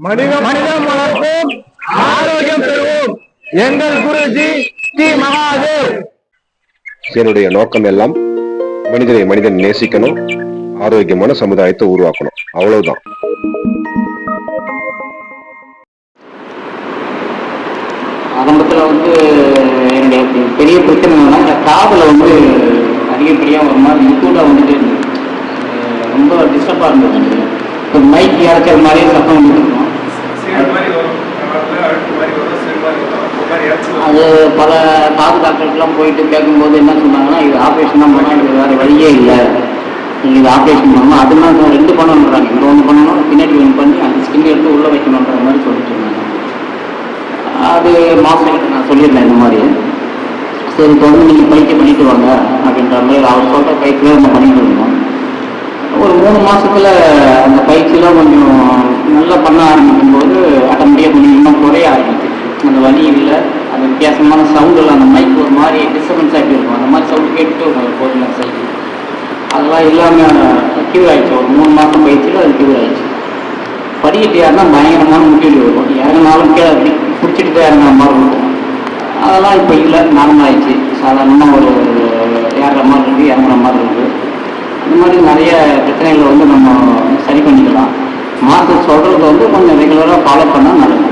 மனித மனிதம் வளர்ப்போம் ஆரோக்கியம் பெறுவோம். எங்கள் குருஜி ஸ்ரீ மகாதேவ். என்னுடைய நோக்கம் எல்லாம் மனிதனை மனிதன் நேசிக்கணும் ஆரோக்கியமான சமுதாயத்தை உருவாக்கணும். அவ்வளவுதான். ஆரம்பத்தில் வந்து என்னுடைய பெ- பெரிய பிரச்சனை என்னன்னா இந்த காதில் வந்து அதிகப்படியாக ஒரு மாதிரி முத்தூடாக வந்துட்டு இருந்தது. ரொம்ப டிஸ்டர்பாக இருந்தது. மைக் இறக்கிற மாதிரியே சத்தம் வந்துட்டு இருக்கும் சீடு மாதிரி வரும் காட்டில் அழுக்கு மாதிரி வரும் சீடு மாதிரி வரும் ஒரு மாதிரி இறச்சி அது பல காது டாக்டர்கெலாம் போயிட்டு கேட்கும்போது என்ன சொன்னாங்கன்னா இது ஆப்ரேஷன் தான் பண்ணால் இது வேறு வழியே இல்லை. நீங்கள் இது ஆப்ரேஷன் பண்ணணும் அது மாதிரி ரெண்டு பண்ணணுன்றாங்க இங்கே ஒன்று பண்ணணும் பின்னாடி ஒன்று பண்ணி அந்த ஸ்கின் எடுத்து உள்ளே வைக்கணுன்ற மாதிரி சொல்லிட்டு இருந்தாங்க. அது மாஸ்டர் நான் சொல்லியிருந்தேன் இந்த மாதிரி. சரி தொடர்ந்து நீங்கள் பயிற்சி பண்ணிட்டு வாங்க அப்படின்ற மாதிரி அவர் சொல்கிற பயிற்சியில் நம்ம பண்ணிட்டு இருந்தோம். ஒரு மூணு மாதத்தில் அந்த பயிற்சியெலாம் கொஞ்சம் நல்லா பண்ண ஆரம்பிக்கும் போது ஆட்டோமேட்டிக்காக கொஞ்சம் இன்னும் குறைய ஆரம்பிச்சு அந்த வலி இல்லை. அந்த வித்தியாசமான சவுண்டில் அந்த மைக் ஒரு மாதிரி டிஸ்டர்பன்ஸ் ஆகிட்டு இருக்கும். அந்த மாதிரி சவுண்டு கேட்டுட்டு இருக்கும் போதில் சைடு அதெல்லாம் இல்லாமல் க்யூர் ஆகிடுச்சு ஒரு மூணு மாதம் பயிற்சியில் அது க்யூர் ஆயிடுச்சு. படிக்கட்டு யாருன்னா பயங்கரமான முட்டிட்டு வரும். இறங்கினாலும் கீழே அப்படி பிடிச்சிட்டு தான் இறங்குற மாதிரி இருக்கும். அதெல்லாம் இப்போ இல்லை. நார்மல் ஆயிடுச்சு. சாதாரணமாக ஒரு ஏறுற மாதிரி இருக்குது இறங்குற மாதிரி இருக்குது இந்த மாதிரி நிறைய பிரச்சனைகளை வந்து நம்ம சரி பண்ணிக்கலாம். மாதம் சொல்கிறத வந்து கொஞ்சம் ரெகுலராக ஃபாலோ பண்ணால் நல்லது.